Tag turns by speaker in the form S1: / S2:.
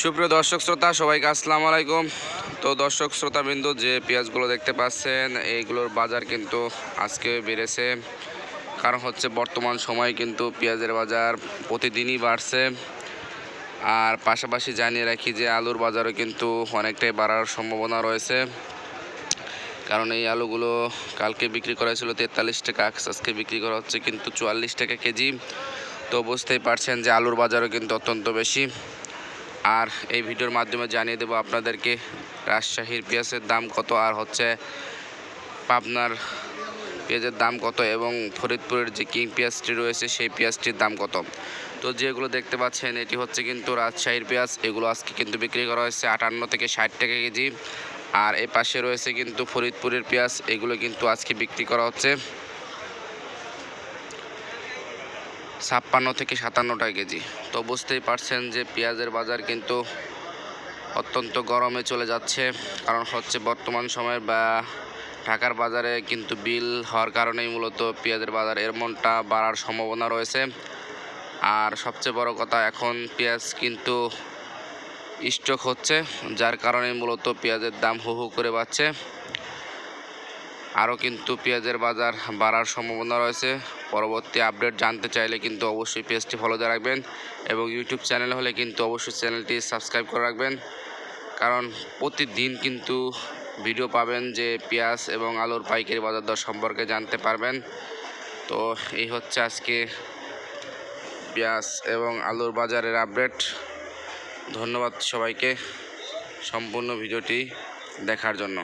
S1: সুপ্রিয় দর্শক শ্রোতা, সবাইকে আসসালামু আলাইকুম। তো দর্শক শ্রোতা বিন্দু যে পেঁয়াজগুলো দেখতে পাচ্ছেন, এইগুলোর বাজার কিন্তু আজকে বেড়েছে। কারণ হচ্ছে বর্তমান সময়ে কিন্তু পেঁয়াজের বাজার প্রতিদিনই বাড়ছে। আর পাশাপাশি জানিয়ে রাখি যে আলুর বাজারও কিন্তু অনেকটাই বাড়ার সম্ভাবনা রয়েছে। কারণ এই আলুগুলো কালকে বিক্রি করা ছিল তেতাল্লিশ টাকা আজকে বিক্রি করা হচ্ছে কিন্তু চুয়াল্লিশ টাকা কেজি। তো বুঝতেই পারছেন যে আলুর বাজারও কিন্তু অত্যন্ত বেশি। আর এই ভিডিওর মাধ্যমে জানিয়ে দেবো আপনাদেরকে রাজশাহীর পেঁয়াজের দাম কত আর হচ্ছে পাবনার পেঁয়াজের দাম কত এবং ফরিদপুরের যে কিং পেঁয়াজটি রয়েছে সেই পেঁয়াজটির দাম কত। তো যেগুলো দেখতে পাচ্ছেন, এটি হচ্ছে কিন্তু রাজশাহীর পেঁয়াজ। এগুলো আজকে কিন্তু বিক্রি করা হয়েছে আটান্ন থেকে ষাট টাকা কেজি। আর এ পাশে রয়েছে কিন্তু ফরিদপুরের পেঁয়াজ। এগুলো কিন্তু আজকে বিক্রি করা হচ্ছে ছাপ্পান্ন থেকে সাতান্ন টাকা কেজি। তো বুঝতেই পারছেন যে পেঁয়াজের বাজার কিন্তু অত্যন্ত গরমে চলে যাচ্ছে। কারণ হচ্ছে বর্তমান সময়ে বা ঢাকার বাজারে কিন্তু বিল হওয়ার কারণেই মূলত পেঁয়াজের বাজার এমনটা বাড়ার সম্ভাবনা রয়েছে। আর সবচেয়ে বড় কথা, এখন পেঁয়াজ কিন্তু স্টক হচ্ছে, যার কারণে মূলত পেঁয়াজের দাম হু হু করে বাড়ছে। আরও কিন্তু পেঁয়াজের বাজার বাড়ার সম্ভাবনা রয়েছে। পরবর্তী আপডেট জানতে চাইলে কিন্তু অবশ্যই পেজটি ফলো দিয়ে রাখবেন এবং ইউটিউব চ্যানেল হলে কিন্তু অবশ্যই চ্যানেলটি সাবস্ক্রাইব করে রাখবেন। কারণ প্রতিদিন কিন্তু ভিডিও পাবেন যে পেঁয়াজ এবং আলুর পাইকারি বাজার দর সম্পর্কে জানতে পারবেন। তো এই হচ্ছে আজকে পেঁয়াজ এবং আলুর বাজারের আপডেট। ধন্যবাদ সবাইকে সম্পূর্ণ ভিডিওটি দেখার জন্য।